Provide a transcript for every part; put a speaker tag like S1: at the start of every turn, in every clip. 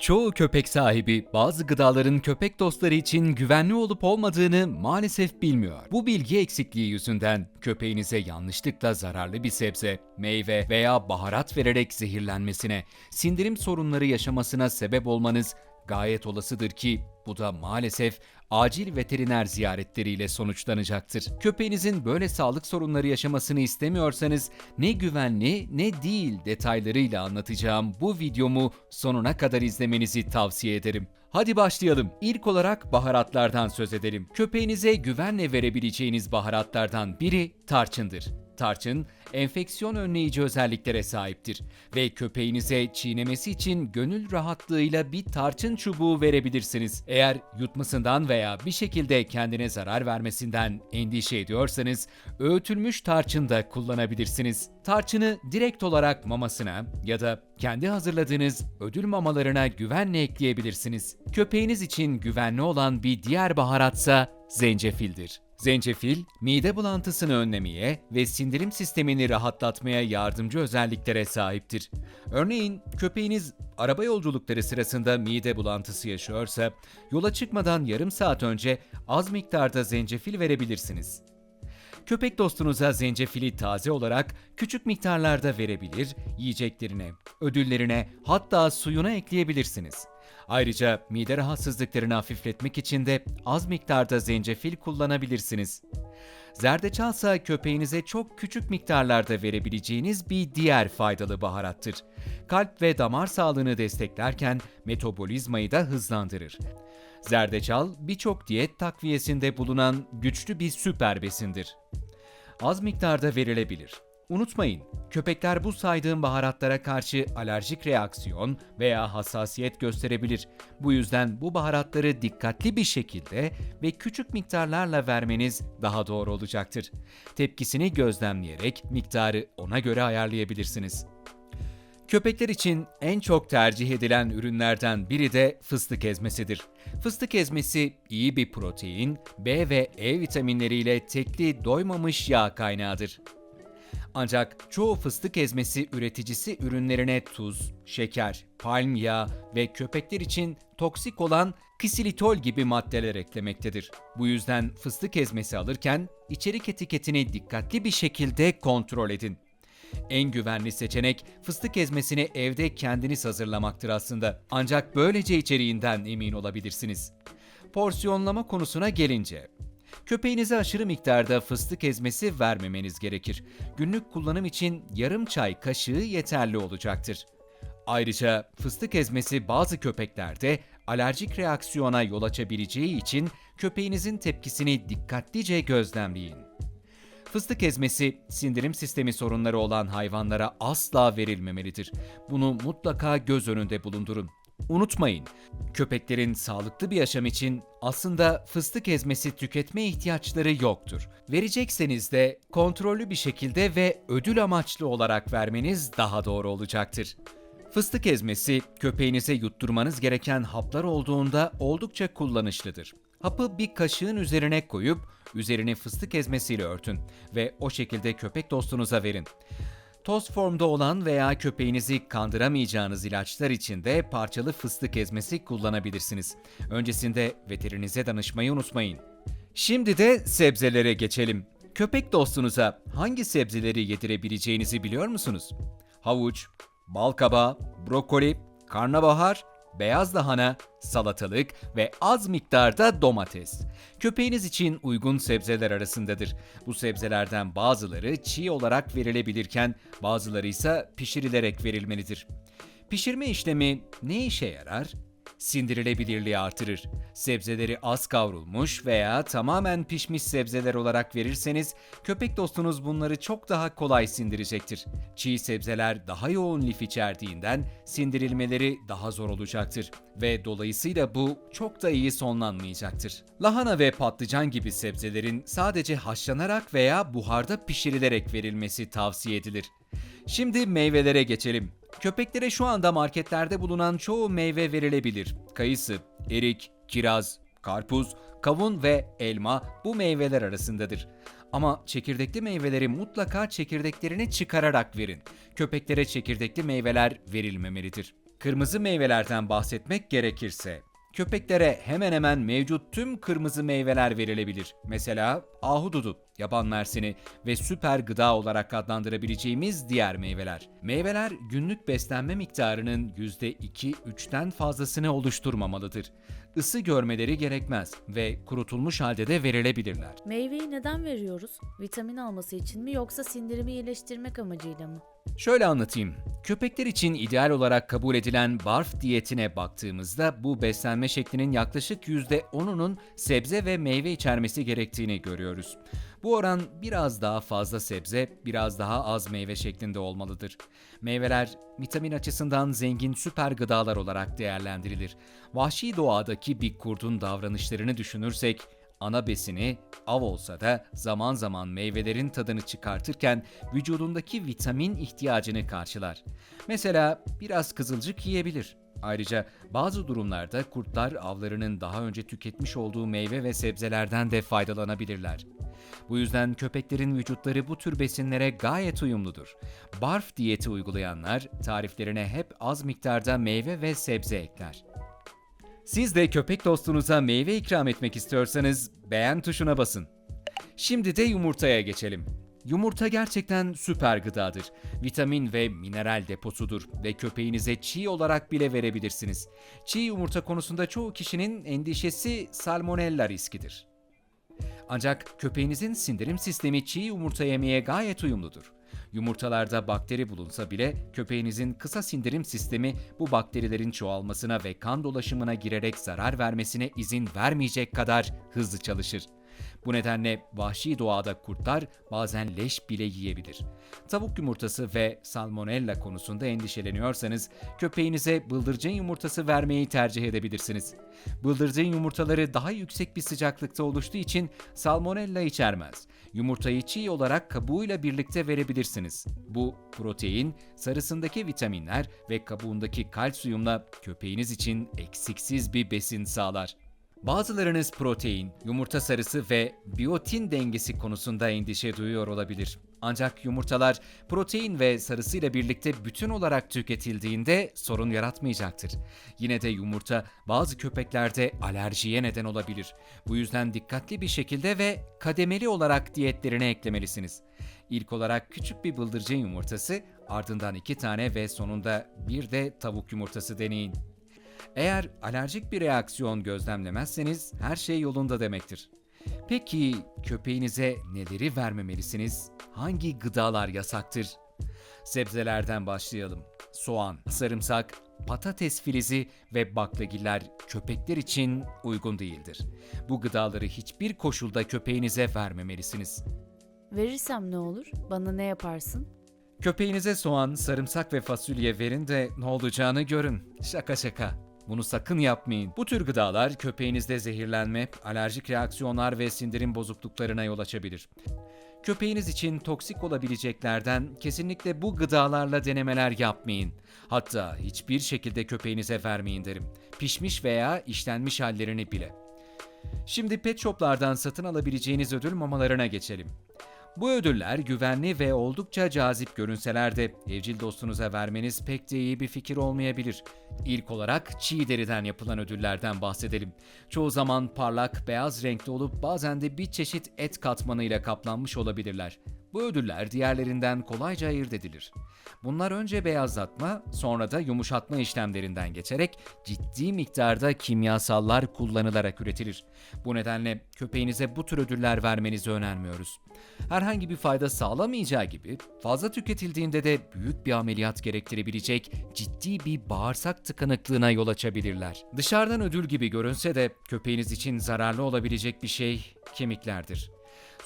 S1: Çoğu köpek sahibi bazı gıdaların köpek dostları için güvenli olup olmadığını maalesef bilmiyor. Bu bilgi eksikliği yüzünden köpeğinize yanlışlıkla zararlı bir sebze, meyve veya baharat vererek zehirlenmesine, sindirim sorunları yaşamasına sebep olmanız gayet olasıdır ki bu da maalesef acil veteriner ziyaretleriyle sonuçlanacaktır. Köpeğinizin böyle sağlık sorunları yaşamasını istemiyorsanız ne güvenli ne değil detaylarıyla anlatacağım bu videomu sonuna kadar izlemenizi tavsiye ederim. Hadi başlayalım. İlk olarak baharatlardan söz edelim. Köpeğinize güvenle verebileceğiniz baharatlardan biri tarçındır. Tarçın, enfeksiyon önleyici özelliklere sahiptir ve köpeğinize çiğnemesi için gönül rahatlığıyla bir tarçın çubuğu verebilirsiniz. Eğer yutmasından veya bir şekilde kendine zarar vermesinden endişe ediyorsanız öğütülmüş tarçın da kullanabilirsiniz. Tarçını direkt olarak mamasına ya da kendi hazırladığınız ödül mamalarına güvenle ekleyebilirsiniz. Köpeğiniz için güvenli olan bir diğer baharatsa zencefildir. Zencefil, mide bulantısını önlemeye ve sindirim sistemini rahatlatmaya yardımcı özelliklere sahiptir. Örneğin köpeğiniz araba yolculukları sırasında mide bulantısı yaşıyorsa, yola çıkmadan yarım saat önce az miktarda zencefil verebilirsiniz. Köpek dostunuza zencefili taze olarak küçük miktarlarda verebilir, yiyeceklerine, ödüllerine hatta suyuna ekleyebilirsiniz. Ayrıca mide rahatsızlıklarını hafifletmek için de az miktarda zencefil kullanabilirsiniz. Zerdeçal ise köpeğinize çok küçük miktarlarda verebileceğiniz bir diğer faydalı baharattır. Kalp ve damar sağlığını desteklerken metabolizmayı da hızlandırır. Zerdeçal birçok diyet takviyesinde bulunan güçlü bir süper besindir. Az miktarda verilebilir. Unutmayın, köpekler bu saydığım baharatlara karşı alerjik reaksiyon veya hassasiyet gösterebilir. Bu yüzden bu baharatları dikkatli bir şekilde ve küçük miktarlarla vermeniz daha doğru olacaktır. Tepkisini gözlemleyerek miktarı ona göre ayarlayabilirsiniz. Köpekler için en çok tercih edilen ürünlerden biri de fıstık ezmesidir. Fıstık ezmesi iyi bir protein, B ve E vitaminleriyle tekli doymamış yağ kaynağıdır. Ancak çoğu fıstık ezmesi üreticisi ürünlerine tuz, şeker, palm yağı ve köpekler için toksik olan ksilitol gibi maddeler eklemektedir. Bu yüzden fıstık ezmesi alırken içerik etiketini dikkatli bir şekilde kontrol edin. En güvenli seçenek fıstık ezmesini evde kendiniz hazırlamaktır aslında. Ancak böylece içeriğinden emin olabilirsiniz. Porsiyonlama konusuna gelince, Köpeğinize aşırı miktarda fıstık ezmesi vermemeniz gerekir. Günlük kullanım için yarım çay kaşığı yeterli olacaktır. Ayrıca fıstık ezmesi bazı köpeklerde alerjik reaksiyona yol açabileceği için köpeğinizin tepkisini dikkatlice gözlemleyin. Fıstık ezmesi sindirim sistemi sorunları olan hayvanlara asla verilmemelidir. Bunu mutlaka göz önünde bulundurun. Unutmayın, köpeklerin sağlıklı bir yaşam için aslında fıstık ezmesi tüketme ihtiyaçları yoktur. Verecekseniz de kontrollü bir şekilde ve ödül amaçlı olarak vermeniz daha doğru olacaktır. Fıstık ezmesi köpeğinize yutturmanız gereken haplar olduğunda oldukça kullanışlıdır. Hapı bir kaşığın üzerine koyup üzerini fıstık ezmesiyle örtün ve o şekilde köpek dostunuza verin. Toz formda olan veya köpeğinizi kandıramayacağınız ilaçlar için de parçalı fıstık ezmesi kullanabilirsiniz. Öncesinde veterinize danışmayı unutmayın. Şimdi de sebzelere geçelim. Köpek dostunuza hangi sebzeleri yedirebileceğinizi biliyor musunuz? Havuç, balkabağı, brokoli, karnabahar, beyaz lahana, salatalık ve az miktarda domates. Köpeğiniz için uygun sebzeler arasındadır. Bu sebzelerden bazıları çiğ olarak verilebilirken bazıları ise pişirilerek verilmelidir. Pişirme işlemi ne işe yarar? Sindirilebilirliği artırır. Sebzeleri az kavrulmuş veya tamamen pişmiş sebzeler olarak verirseniz köpek dostunuz bunları çok daha kolay sindirecektir. Çiğ sebzeler daha yoğun lif içerdiğinden sindirilmeleri daha zor olacaktır ve dolayısıyla bu çok da iyi sonlanmayacaktır. Lahana ve patlıcan gibi sebzelerin sadece haşlanarak veya buharda pişirilerek verilmesi tavsiye edilir. Şimdi meyvelere geçelim. Köpeklere şu anda marketlerde bulunan çoğu meyve verilebilir. Kayısı, erik, kiraz, karpuz, kavun ve elma bu meyveler arasındadır. Ama çekirdekli meyveleri mutlaka çekirdeklerini çıkararak verin. Köpeklere çekirdekli meyveler verilmemelidir. Kırmızı meyvelerden bahsetmek gerekirse, köpeklere hemen hemen mevcut tüm kırmızı meyveler verilebilir. Mesela ahududu, yaban mersini ve süper gıda olarak adlandırabileceğimiz diğer meyveler. Meyveler günlük beslenme miktarının %2-3'ten fazlasını oluşturmamalıdır. Isı görmeleri gerekmez ve kurutulmuş halde de verilebilirler.
S2: Meyveyi neden veriyoruz? Vitamin alması için mi yoksa sindirimi iyileştirmek amacıyla mı?
S1: Şöyle anlatayım. Köpekler için ideal olarak kabul edilen barf diyetine baktığımızda bu beslenme şeklinin yaklaşık %10'unun sebze ve meyve içermesi gerektiğini görüyoruz. Bu oran biraz daha fazla sebze, biraz daha az meyve şeklinde olmalıdır. Meyveler vitamin açısından zengin süper gıdalar olarak değerlendirilir. Vahşi doğadaki bir kurdun davranışlarını düşünürsek Ana besini av olsa da zaman zaman meyvelerin tadını çıkartırken vücudundaki vitamin ihtiyacını karşılar. Mesela biraz kızılcık yiyebilir. Ayrıca bazı durumlarda kurtlar avlarının daha önce tüketmiş olduğu meyve ve sebzelerden de faydalanabilirler. Bu yüzden köpeklerin vücutları bu tür besinlere gayet uyumludur. Barf diyeti uygulayanlar tariflerine hep az miktarda meyve ve sebze ekler. Siz de köpek dostunuza meyve ikram etmek istiyorsanız beğen tuşuna basın. Şimdi de yumurtaya geçelim. Yumurta gerçekten süper gıdadır. Vitamin ve mineral deposudur ve köpeğinize çiğ olarak bile verebilirsiniz. Çiğ yumurta konusunda çoğu kişinin endişesi salmonella riskidir. Ancak köpeğinizin sindirim sistemi çiğ yumurta yemeye gayet uyumludur. Yumurtalarda bakteri bulunsa bile köpeğinizin kısa sindirim sistemi bu bakterilerin çoğalmasına ve kan dolaşımına girerek zarar vermesine izin vermeyecek kadar hızlı çalışır. Bu nedenle vahşi doğada kurtlar bazen leş bile yiyebilir. Tavuk yumurtası ve salmonella konusunda endişeleniyorsanız köpeğinize bıldırcın yumurtası vermeyi tercih edebilirsiniz. Bıldırcın yumurtaları daha yüksek bir sıcaklıkta oluştuğu için salmonella içermez. Yumurtayı çiğ olarak kabuğuyla birlikte verebilirsiniz. Bu protein, sarısındaki vitaminler ve kabuğundaki kalsiyumla köpeğiniz için eksiksiz bir besin sağlar. Bazılarınız protein, yumurta sarısı ve biyotin dengesi konusunda endişe duyuyor olabilir. Ancak yumurtalar protein ve sarısıyla birlikte bütün olarak tüketildiğinde sorun yaratmayacaktır. Yine de yumurta bazı köpeklerde alerjiye neden olabilir. Bu yüzden dikkatli bir şekilde ve kademeli olarak diyetlerine eklemelisiniz. İlk olarak küçük bir bıldırcın yumurtası, ardından iki tane ve sonunda bir de tavuk yumurtası deneyin. Eğer alerjik bir reaksiyon gözlemlemezseniz her şey yolunda demektir. Peki köpeğinize neleri vermemelisiniz? Hangi gıdalar yasaktır? Sebzelerden başlayalım. Soğan, sarımsak, patates filizi ve baklagiller köpekler için uygun değildir. Bu gıdaları hiçbir koşulda köpeğinize vermemelisiniz.
S2: Verirsem ne olur? Bana ne yaparsın?
S1: Köpeğinize soğan, sarımsak ve fasulye verin de ne olacağını görün. Şaka şaka. Bunu sakın yapmayın. Bu tür gıdalar köpeğinizde zehirlenme, alerjik reaksiyonlar ve sindirim bozukluklarına yol açabilir. Köpeğiniz için toksik olabileceklerden kesinlikle bu gıdalarla denemeler yapmayın. Hatta hiçbir şekilde köpeğinize vermeyin derim. Pişmiş veya işlenmiş hallerini bile. Şimdi pet shoplardan satın alabileceğiniz ödül mamalarına geçelim. Bu ödüller güvenli ve oldukça cazip görünseler de evcil dostunuza vermeniz pek de iyi bir fikir olmayabilir. İlk olarak çiğ deriden yapılan ödüllerden bahsedelim. Çoğu zaman parlak beyaz renkli olup bazen de bir çeşit et katmanıyla kaplanmış olabilirler. Bu ödüller diğerlerinden kolayca ayırt edilir. Bunlar önce beyazlatma, sonra da yumuşatma işlemlerinden geçerek ciddi miktarda kimyasallar kullanılarak üretilir. Bu nedenle köpeğinize bu tür ödüller vermenizi önermiyoruz. Herhangi bir fayda sağlamayacağı gibi fazla tüketildiğinde de büyük bir ameliyat gerektirebilecek ciddi bir bağırsak tıkanıklığına yol açabilirler. Dışarıdan ödül gibi görünse de köpeğiniz için zararlı olabilecek bir şey kemiklerdir.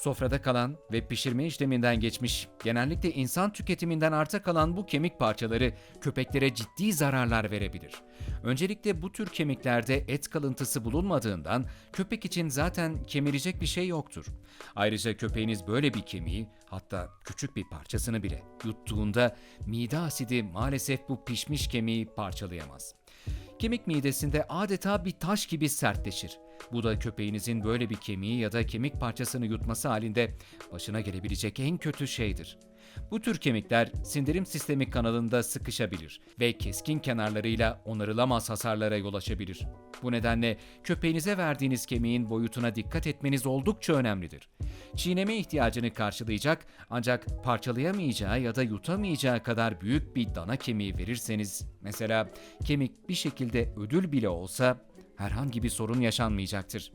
S1: Sofrada kalan ve pişirme işleminden geçmiş, genellikle insan tüketiminden arta kalan bu kemik parçaları köpeklere ciddi zararlar verebilir. Öncelikle bu tür kemiklerde et kalıntısı bulunmadığından köpek için zaten kemirecek bir şey yoktur. Ayrıca köpeğiniz böyle bir kemiği, hatta küçük bir parçasını bile yuttuğunda mide asidi maalesef bu pişmiş kemiği parçalayamaz. Kemik midesinde adeta bir taş gibi sertleşir. Bu da köpeğinizin böyle bir kemiği ya da kemik parçasını yutması halinde başına gelebilecek en kötü şeydir. Bu tür kemikler sindirim sistemi kanalında sıkışabilir ve keskin kenarlarıyla onarılamaz hasarlara yol açabilir. Bu nedenle köpeğinize verdiğiniz kemiğin boyutuna dikkat etmeniz oldukça önemlidir. Çiğneme ihtiyacını karşılayacak ancak parçalayamayacağı ya da yutamayacağı kadar büyük bir dana kemiği verirseniz, mesela kemik bir şekilde ödül bile olsa herhangi bir sorun yaşanmayacaktır.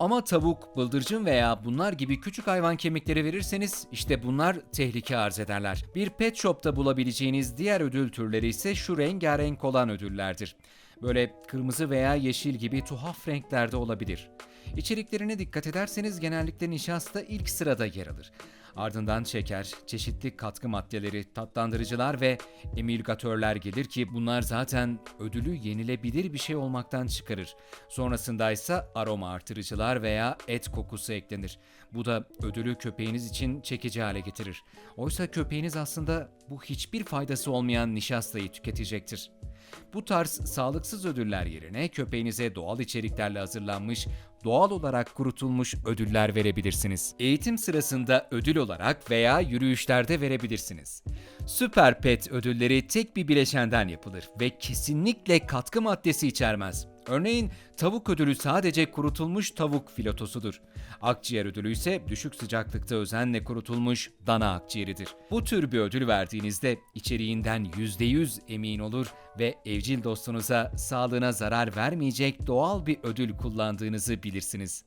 S1: Ama tavuk, bıldırcın veya bunlar gibi küçük hayvan kemikleri verirseniz işte bunlar tehlike arz ederler. Bir pet shop'ta bulabileceğiniz diğer ödül türleri ise şu rengarenk olan ödüllerdir. Böyle kırmızı veya yeşil gibi tuhaf renklerde olabilir. İçeriklerine dikkat ederseniz genellikle nişasta ilk sırada yer alır. Ardından şeker, çeşitli katkı maddeleri, tatlandırıcılar ve emülgatörler gelir ki bunlar zaten ödülü yenilebilir bir şey olmaktan çıkarır. Sonrasında ise aroma artırıcılar veya et kokusu eklenir. Bu da ödülü köpeğiniz için çekici hale getirir. Oysa köpeğiniz aslında bu hiçbir faydası olmayan nişastayı tüketecektir. Bu tarz sağlıksız ödüller yerine köpeğinize doğal içeriklerle hazırlanmış, doğal olarak kurutulmuş ödüller verebilirsiniz. Eğitim sırasında ödül olarak veya yürüyüşlerde verebilirsiniz. Süper Pet ödülleri tek bir bileşenden yapılır ve kesinlikle katkı maddesi içermez. Örneğin tavuk ödülü sadece kurutulmuş tavuk filotosudur. Akciğer ödülü ise düşük sıcaklıkta özenle kurutulmuş dana akciğeridir. Bu tür bir ödül verdiğinizde içeriğinden %100 emin olur ve evcil dostunuza sağlığına zarar vermeyecek doğal bir ödül kullandığınızı bilirsiniz.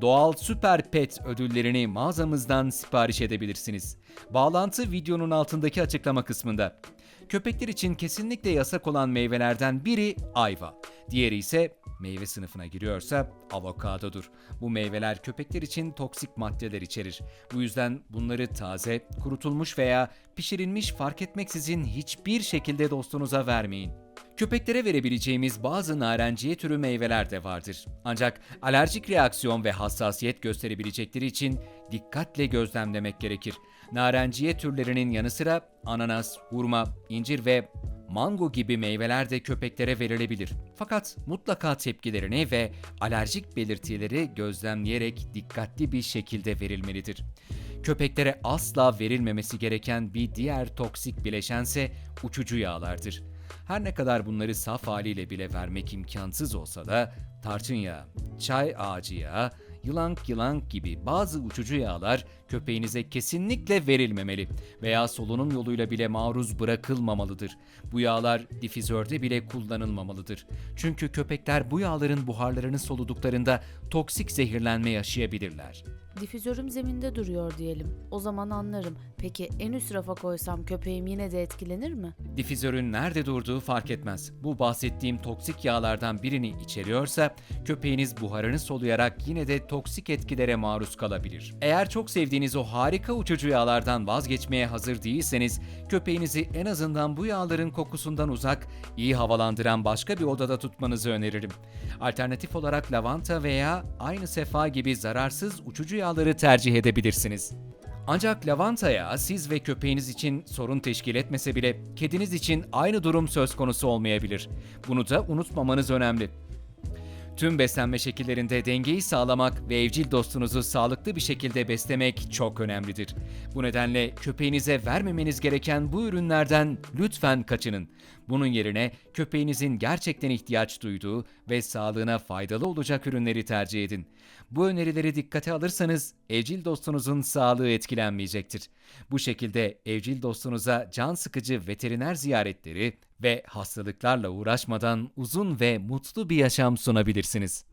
S1: Doğal Süper Pet ödüllerini mağazamızdan sipariş edebilirsiniz. Bağlantı videonun altındaki açıklama kısmında. Köpekler için kesinlikle yasak olan meyvelerden biri ayva. Diğeri ise meyve sınıfına giriyorsa avokadodur. Bu meyveler köpekler için toksik maddeler içerir. Bu yüzden bunları taze, kurutulmuş veya pişirilmiş fark etmeksizin hiçbir şekilde dostunuza vermeyin. Köpeklere verebileceğimiz bazı narenciye türü meyveler de vardır. Ancak alerjik reaksiyon ve hassasiyet gösterebilecekleri için dikkatle gözlemlemek gerekir. Narenciye türlerinin yanı sıra ananas, hurma, incir ve mango gibi meyveler de köpeklere verilebilir. Fakat mutlaka tepkilerini ve alerjik belirtileri gözlemleyerek dikkatli bir şekilde verilmelidir. Köpeklere asla verilmemesi gereken bir diğer toksik bileşense uçucu yağlardır. Her ne kadar bunları saf haliyle bile vermek imkansız olsa da tarçın yağı, çay ağacı yağı, yılank yılank gibi bazı uçucu yağlar köpeğinize kesinlikle verilmemeli veya solunum yoluyla bile maruz bırakılmamalıdır. Bu yağlar difüzörde bile kullanılmamalıdır. Çünkü köpekler bu yağların buharlarını soluduklarında toksik zehirlenme yaşayabilirler.
S2: Difüzörüm zeminde duruyor diyelim. O zaman anlarım. Peki en üst rafa koysam köpeğim yine de etkilenir mi?
S1: Difüzörün nerede durduğu fark etmez. Bu bahsettiğim toksik yağlardan birini içeriyorsa köpeğiniz buharını soluyarak yine de toksik etkilere maruz kalabilir. Eğer çok sevdiğiniz o harika uçucu yağlardan vazgeçmeye hazır değilseniz köpeğinizi en azından bu yağların kokusundan uzak, iyi havalandıran başka bir odada tutmanızı öneririm. Alternatif olarak lavanta veya aynı sefa gibi zararsız uçucu yağları tercih edebilirsiniz. Ancak lavanta yağı siz ve köpeğiniz için sorun teşkil etmese bile kediniz için aynı durum söz konusu olmayabilir. Bunu da unutmamanız önemli. Tüm beslenme şekillerinde dengeyi sağlamak ve evcil dostunuzu sağlıklı bir şekilde beslemek çok önemlidir. Bu nedenle köpeğinize vermemeniz gereken bu ürünlerden lütfen kaçının. Bunun yerine köpeğinizin gerçekten ihtiyaç duyduğu ve sağlığına faydalı olacak ürünleri tercih edin. Bu önerileri dikkate alırsanız evcil dostunuzun sağlığı etkilenmeyecektir. Bu şekilde evcil dostunuza can sıkıcı veteriner ziyaretleri ve hastalıklarla uğraşmadan uzun ve mutlu bir yaşam sunabilirsiniz.